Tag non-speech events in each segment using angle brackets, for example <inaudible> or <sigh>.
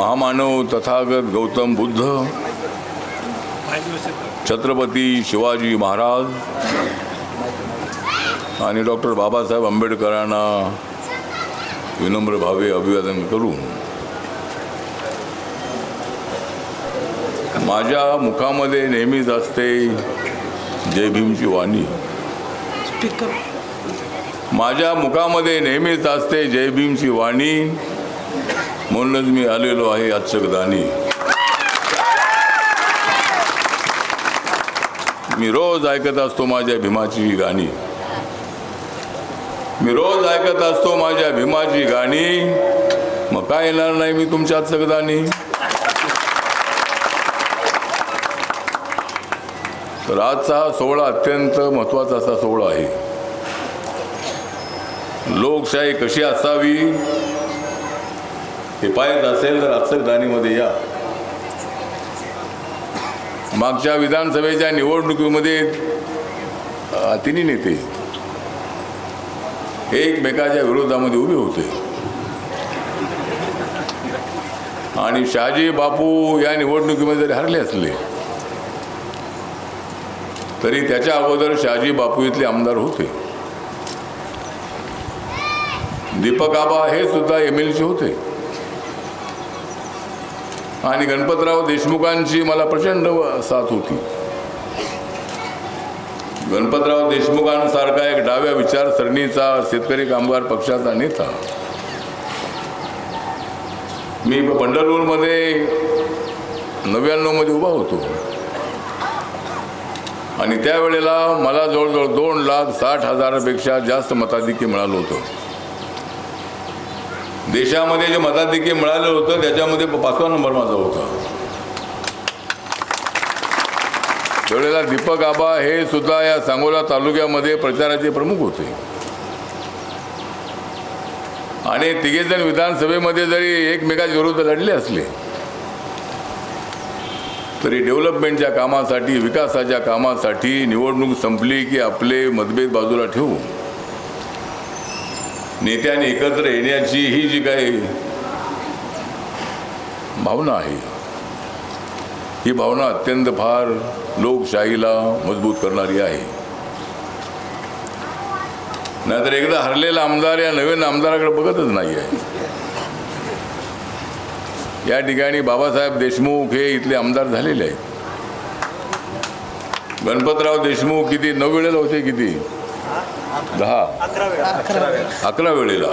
महामानव तथागत गौतम बुद्ध छत्रपती शिवाजी महाराज आणि डॉक्टर बाबासाहेब आंबेडकरांना विनम्र भावे अभिवादन करून माझ्या मुखामध्ये नेहमीच असते जय भीमची वाणी. माझ्या मुखामध्ये नेहमीच असते जय भीमची वाणी. म्हणूनच मी आलेलो आहे अचकदानी मी रोज ऐकत असतो माझ्या भीमाची गाणी. मी रोज ऐकत असतो माझ्या भीमाची गाणी. मग काय येणार नाही मी तुमच्या अचकदानी तर आजचा हा सोहळा अत्यंत महत्त्वाचा असा सोहळा आहे. लोकशाही कशी असावी? हिपायत असेल तर अचकदानीमध्ये या. मागच्या विधानसभेच्या निवडणुकीमध्ये तिन्ही नेते एकमेकाच्या विरोधामध्ये उभे होते. आणि शहाजी बापू या निवडणुकीमध्ये जरी हरले असले तरी त्याच्या अगोदर शहाजी बापू इथले आमदार होते. दीपक आबा हे सुद्धा एम एल सी होते. आणि गणपतराव देशमुखांची मला प्रचंड साथ होती. गणपतराव देशमुखांसारखा एक डाव्या विचारसरणीचा शेतकरी कामगार पक्षाचा नेता. मी पंढरपूरमध्ये नव्याण्णवमध्ये उभा होतो. आणि त्यावेळेला मला जवळजवळ दोन लाख साठ हजारापेक्षा जास्त मताधिक्य मिळालं होतं. देशामध्ये जे मताधिक्य मिळालं होतं त्याच्यामध्ये पाचवा नंबर माझा होता. त्यावेळेला दीपक आबा हे सुद्धा या सांगोला तालुक्यामध्ये प्रचाराचे प्रमुख होते. आणि तिघेजण विधानसभेमध्ये जरी एकमेकाच्या विरुद्ध लढले असले तरी डेव्हलपमेंटच्या कामासाठी विकासाच्या कामासाठी निवडणूक संपली की आपले मतभेद बाजूला ठेवू. नेत्यांनी एकत्र येण्याची ही जी काही भावना आहे ही भावना अत्यंत फार लोकशाहीला मजबूत करणारी आहे. नाहीतर एकदा हरलेला आमदार या नवीन आमदाराकडे बघतच नाही आहे. या ठिकाणी बाबासाहेब देशमुख हे इथले आमदार झालेले आहेत. गणपतराव देशमुख किती नऊ वेळेला होते किती? दहा. अकरा वेळेला.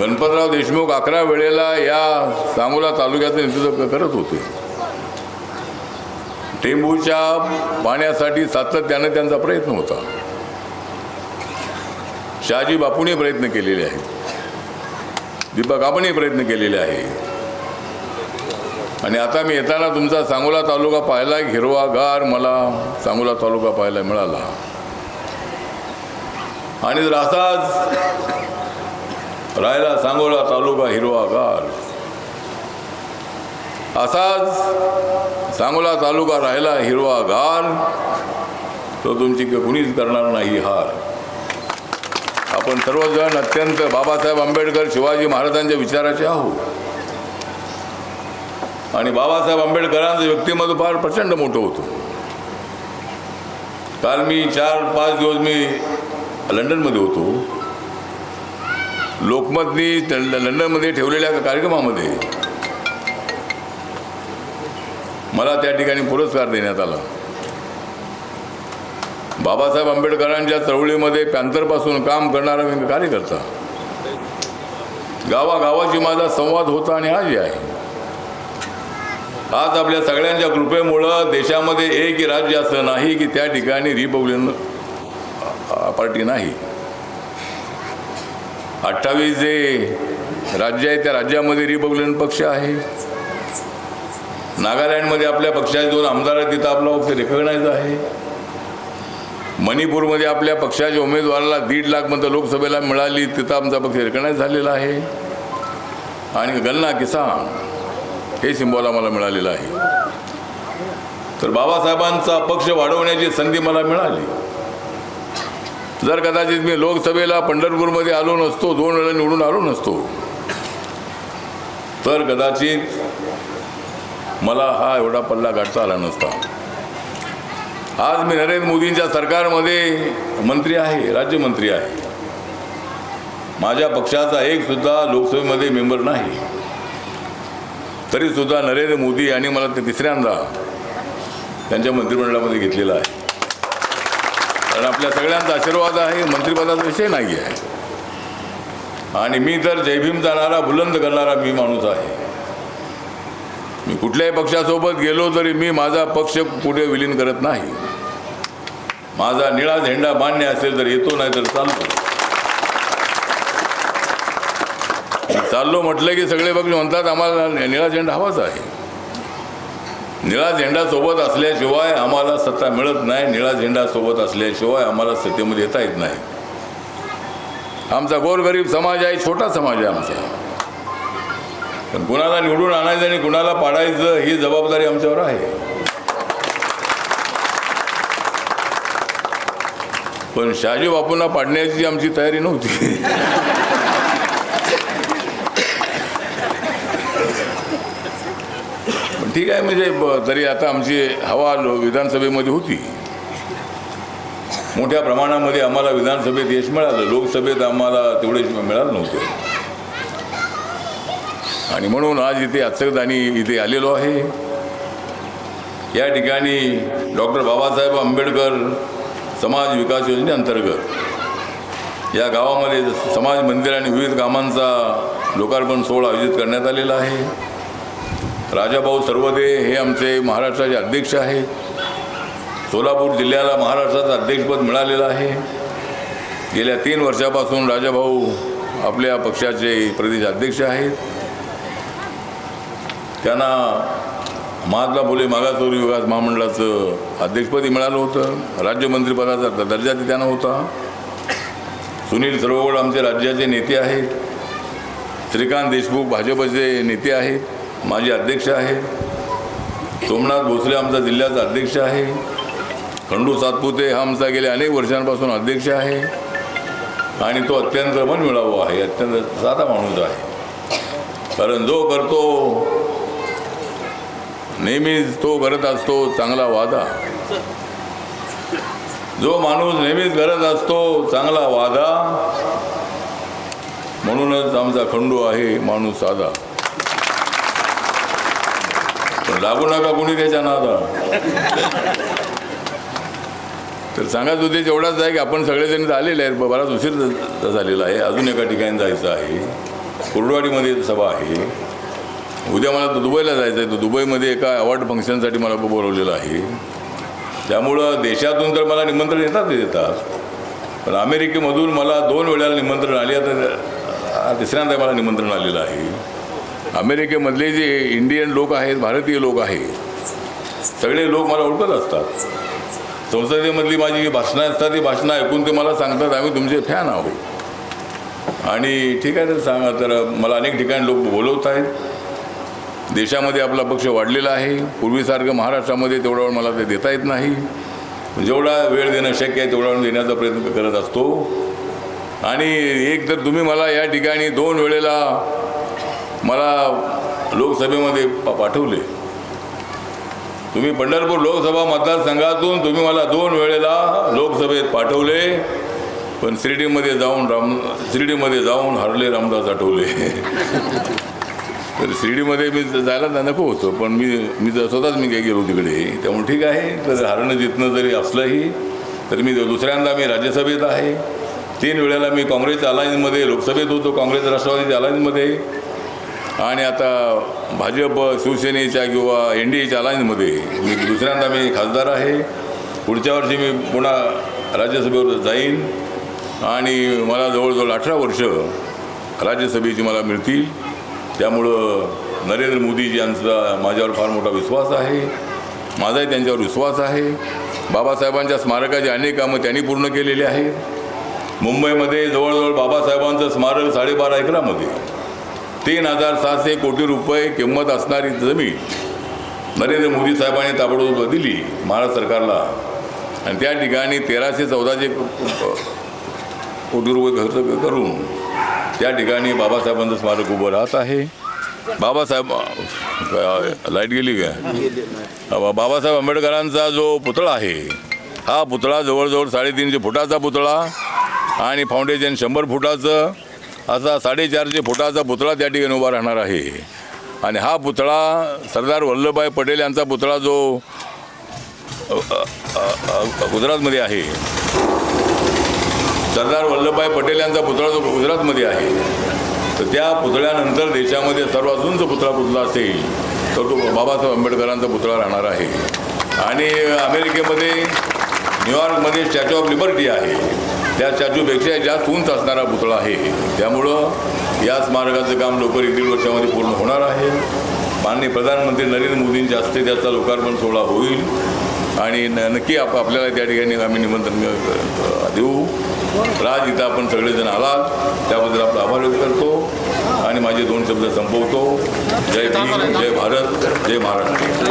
गणपतराव देशमुख अकरा वेळेला या सांगोला तालुक्याचं नेतृत्व करत होते. टेंबूच्या पाण्यासाठी सातत्यानं त्यांचा प्रयत्न होता. शहाजी बापूने प्रयत्न केलेले आहेत. दीपक आपणही प्रयत्न केलेले आहे. आणि आता मी येताना तुमचा सांगोला तालुका पाहिला हिरवागार मला सांगोला तालुका पाहायला मिळाला. आणि जर असाच राहिला सांगोला तालुका हिरवागार असाच सांगोला तालुका राहिला हिरवागार तो तुमची कुणीच करणार नाही हार. आपण सर्वजण अत्यंत बाबासाहेब आंबेडकर शिवाजी महाराजांच्या विचाराचे आहोत. आणि बाबासाहेब आंबेडकरांचं व्यक्तिमत्व फार प्रचंड मोठं होतं. काल मी चार पाच दिवस मी लंडनमध्ये होतो. लोकमतनी लंडनमध्ये ठेवलेल्या कार्यक्रमामध्ये मला त्या ठिकाणी पुरस्कार देण्यात आला. बाबासाहेब आंबेडकरांच्या चळवळीमध्ये पॅन्थरपासून काम करणारा मी कार्यकर्ता. गावागावाची माझा संवाद होता आणि आजही आहे. आज आपल्या सगळ्यांच्या कृपेमुळं देशामध्ये एक राज्य असं नाही की त्या ठिकाणी रिपब्लिकन पार्टी नाही. अठ्ठावीस जे राज्य आहे त्या राज्यामध्ये रिपब्लिकन पक्ष आहे. नागालँडमध्ये आपल्या पक्षाचे दोन आमदार आहेत तिथं आपला पक्ष रेकग्नाइज आहे. मणिपूरमध्ये आपल्या पक्षाच्या उमेदवाराला दीड लाख मतं लोकसभेला मिळाली तिथं आमचा पक्ष रेकग्नाइज झालेला आहे. आणि गन्ना किसान हे सिंबॉल आम्हाला मिळालेलं आहे. तर बाबासाहेबांचा पक्ष वाढवण्याची संधी मला मिळाली. जर कदाचित मी लोकसभेला पंढरपूरमध्ये आलो नसतो दोन वेळा निवडून आलो नसतो तर कदाचित मला हा एवढा पल्ला गाठता आला नसता. आज मी नरेंद्र मोदींच्या सरकारमध्ये मंत्री आहे राज्यमंत्री आहे. माझ्या पक्षाचा एक सुद्धा लोकसभेमध्ये मेंबर नाही. तरीसुद्धा नरेंद्र मोदी यांनी मला ते तिसऱ्यांदा त्यांच्या मंत्रिमंडळामध्ये घेतलेलं आहे. कारण आपल्या सगळ्यांचा आशीर्वाद आहे मंत्रिपदाचा विषय नाही आहे आणि मी तर जयभीम जाणारा बुलंद करणारा मी माणूस आहे. मी कुठल्याही पक्षासोबत गेलो तरी मी माझा पक्ष कुठे विलीन करत नाही. माझा निळा झेंडा मान्य असेल तर येतो नाही तर चालतो चाललो म्हटलं की सगळे पक्ष म्हणतात आम्हाला निळा झेंडा हवाच आहे. निळा झेंडा सोबत असल्याशिवाय आम्हाला सत्ता मिळत नाही. निळा झेंडा सोबत असल्याशिवाय आम्हाला सत्तेमध्ये येता येत नाही. आमचा गोरगरीब समाज आहे छोटा समाज आहे आमचा. पण कुणाला निवडून आणायचं आणि कुणाला पाडायचं ही जबाबदारी आमच्यावर आहे. पण शहाजी बापूंना पाडण्याची आमची तयारी नव्हती. ठीक आहे म्हणजे ब- तरी आता आमची हवा विधानसभेमध्ये होती. मोठ्या प्रमाणामध्ये आम्हाला विधानसभेत यश मिळालं. लोकसभेत आम्हाला तेवढे मिळालं नव्हते. आणि म्हणून आज इथे अचकदानी इथे आलेलो आहे. या ठिकाणी डॉक्टर बाबासाहेब आंबेडकर समाज विकास योजनेअंतर्गत या गावामध्ये समाज मंदिर आणि विविध कामांचा लोकार्पण सोहळा आयोजित करण्यात आलेला आहे. राजाभाऊ सर्वदे हे आमचे महाराष्ट्राचे अध्यक्ष आहेत सोलापूर जिल्ह्याला महाराष्ट्राचं अध्यक्षपद मिळालेलं आहे. गेल्या तीन वर्षापासून राजाभाऊ आपल्या पक्षाचे प्रदेश अध्यक्ष आहेत. त्यांना महात्मा फुले मागासवर्गीय विकास महामंडळाचं अध्यक्षपदी मिळालं होतं. राज्यमंत्रीपदाचा दर्जा त्यांना होता. सुनील सर्वगड आमचे राज्याचे नेते आहेत. श्रीकांत देशमुख भाजपचे नेते आहेत. माझे अध्यक्ष आहेत सोमनाथ भोसले आमचा जिल्ह्याचा अध्यक्ष आहे. खंडू सातपुते हा आमचा गेल्या अनेक वर्षांपासून अध्यक्ष आहे. आणि तो अत्यंत मनमिळावू आहे. अत्यंत साधा माणूस आहे. कारण जो करतो नेहमीच तो करत असतो चांगला वादा. जो माणूस नेहमीच करत असतो चांगला वादा म्हणूनच आमचा खंडू आहे माणूस साधा. लागू नका कुणी त्याच्या नादा तर सांगायचं उद्देश एवढाच आहे की आपण सगळेजण आलेले आहेत. बराच उशीर झालेला आहे. अजून एका ठिकाणी जायचं आहे. कुर्डवाडीमध्ये सभा आहे. उद्या मला दुबईला जायचं आहे. तर दुबईमध्ये एका अवॉर्ड फंक्शनसाठी मला बोलवलेलं आहे. त्यामुळं देशातून तर मला निमंत्रण येतात ते येतात पण अमेरिकेमधून मला दोन वेळेला निमंत्रण आले. आता तिसऱ्यांदा मला निमंत्रण आलेलं आहे. अमेरिकेमधले जे इंडियन लोक आहेत भारतीय लोक आहेत सगळे लोक मला ओळखत असतात. संसदेमधली माझी जी भाषणं असतात ती भाषणं ऐकून ते मला सांगतात आम्ही तुमचे फॅन आहोत. आणि ठीक आहे तर सांगा तर मला अनेक ठिकाणी लोक बोलवत आहेत. देशामध्ये आपला पक्ष वाढलेला आहे. पूर्वीसारखं महाराष्ट्रामध्ये तेवढा वेळ मला ते देता येत नाही. जेवढा वेळ देणं शक्य आहे तेवढा वेळ देण्याचा प्रयत्न करत असतो. आणि एक तर तुम्ही मला या ठिकाणी दोन वेळेला मला लोकसभेमध्ये पाठवले. तुम्ही पंढरपूर लोकसभा मतदारसंघातून तुम्ही मला दोन वेळेला लोकसभेत पाठवले पण शिर्डीमध्ये जाऊन राम शिर्डीमध्ये जाऊन हरले रामदास आठवले. <laughs> तर शिर्डीमध्ये मी जायला नको होतो पण मी मी जर स्वतःच मी काही गेलो तिकडे त्यामुळे ठीक आहे. तर हरणं जितणं जरी असलंही तर मी दुसऱ्यांदा मी राज्यसभेत आहे. तीन वेळेला मी काँग्रेसच्या अलायन्समध्ये लोकसभेत होतो काँग्रेस राष्ट्रवादीच्या अलायन्समध्ये आणि आता भाजप शिवसेनेच्या किंवा एन डी एच्या अलायन्समध्ये मी दुसऱ्यांदा मी खासदार आहे. पुढच्या वर्षी मी पुन्हा राज्यसभेवर जाईन. आणि मला जवळजवळ अठरा वर्ष राज्यसभेची मला मिळतील. त्यामुळं नरेंद्र मोदीजी यांचा माझ्यावर फार मोठा विश्वास आहे. माझाही त्यांच्यावर विश्वास आहे. बाबासाहेबांच्या स्मारकाची अनेक कामं त्यांनी पूर्ण केलेली आहेत. मुंबईमध्ये जवळजवळ बाबासाहेबांचं स्मारक साडेबारा एकरामध्ये. तीन हजार सातशे कोटी रुपये किंमत असणारी जमीन नरेंद्र मोदी साहेबांनी ताबडतोब दिली महाराष्ट्र सरकारला. आणि त्या ठिकाणी तेराशे चौदाशे कोटी रुपये खर्च करून त्या ठिकाणी बाबासाहेबांचं स्मारक उभं राहत आहे. बाबासाहेब लाइट गेली काय बा- बाबासाहेब आंबेडकरांचा जो पुतळा आहे हा पुतळा जवळजवळ साडेतीनशे फुटाचा पुतळा आणि फाउंडेशन शंभर फुटाचं असा साडेचारशे फुटाचा पुतळा त्या ठिकाणी उभा राहणार आहे. आणि हा पुतळा सरदार वल्लभभाई पटेल यांचा पुतळा जो गुजरातमध्ये आहे. सरदार वल्लभभाई पटेल यांचा पुतळा जो गुजरातमध्ये आहे. तर त्या पुतळ्यानंतर देशामध्ये सर्वात उंच पुतळा पुतला असेल तर तो बाबासाहेब आंबेडकरांचा पुतळा राहणार आहे. आणि अमेरिकेमध्ये न्यूयॉर्कमध्ये स्टॅच्यू ऑफ लिबर्टी आहे. त्या स्टॅच्यूपेक्षा जास्त उंच असणारा पुतळा आहे. त्यामुळं या स्मारकाचं काम लवकर एक दीड वर्षामध्ये पूर्ण होणार आहे. माननीय प्रधानमंत्री नरेंद्र मोदींच्या हस्ते त्याचा लोकार्पण सोहळा होईल. आणि न नक्की आप आपल्याला त्या ठिकाणी आम्ही निमंत्रण देऊ. राज इथं आपण सगळेजण आलात. त्याबद्दल आपला आभार व्यक्त करतो. आणि माझे दोन शब्द संपवतो. जय भीम जय भारत जय महाराष्ट्र.